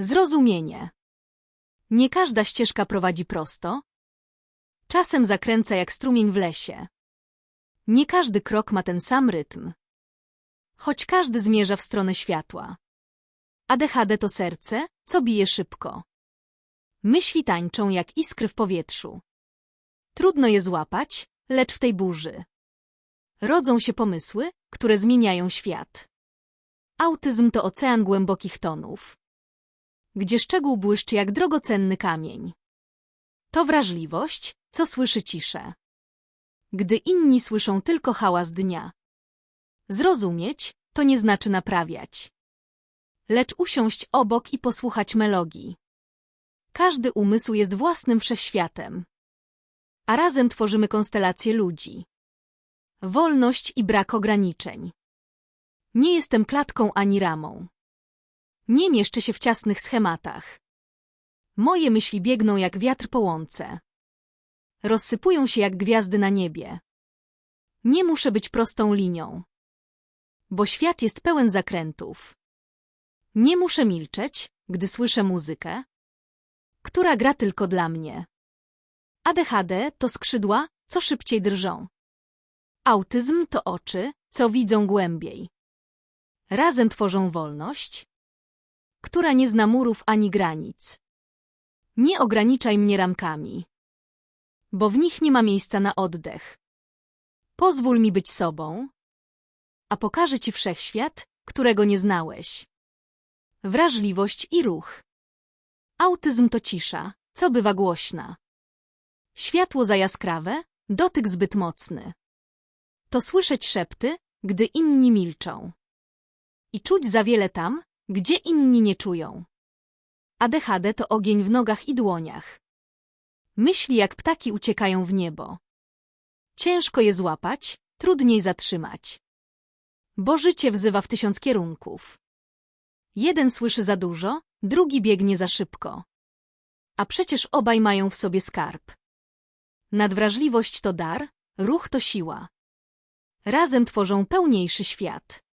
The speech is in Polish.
Zrozumienie. Nie każda ścieżka prowadzi prosto. Czasem zakręca jak strumień w lesie. Nie każdy krok ma ten sam rytm. Choć każdy zmierza w stronę światła. ADHD to serce, co bije szybko. Myśli tańczą jak iskry w powietrzu. Trudno je złapać, lecz w tej burzy. Rodzą się pomysły, które zmieniają świat. Autyzm to ocean głębokich tonów, gdzie szczegół błyszczy jak drogocenny kamień. To wrażliwość, co słyszy ciszę. Gdy inni słyszą tylko hałas dnia. Zrozumieć to nie znaczy naprawiać, lecz usiąść obok i posłuchać melodii. Każdy umysł jest własnym wszechświatem, a razem tworzymy konstelację ludzi. Wolność i brak ograniczeń. Nie jestem klatką ani ramą. Nie mieszczę się w ciasnych schematach. Moje myśli biegną jak wiatr po łące. Rozsypują się jak gwiazdy na niebie. Nie muszę być prostą linią. Bo świat jest pełen zakrętów. Nie muszę milczeć, gdy słyszę muzykę, która gra tylko dla mnie. ADHD to skrzydła, co szybciej drżą. Autyzm to oczy, co widzą głębiej. Razem tworzą wolność, która nie zna murów ani granic. Nie ograniczaj mnie ramkami, bo w nich nie ma miejsca na oddech. Pozwól mi być sobą, a pokażę ci wszechświat, którego nie znałeś. Wrażliwość i ruch. Autyzm to cisza, co bywa głośna. Światło za jaskrawe, dotyk zbyt mocny. To słyszeć szepty, gdy inni milczą. I czuć za wiele tam, gdzie inni nie czują. ADHD to ogień w nogach i dłoniach. Myśli jak ptaki uciekają w niebo. Ciężko je złapać, trudniej zatrzymać. Bo życie wzywa w tysiąc kierunków. Jeden słyszy za dużo, drugi biegnie za szybko. A przecież obaj mają w sobie skarb. Nadwrażliwość to dar, ruch to siła. Razem tworzą pełniejszy świat.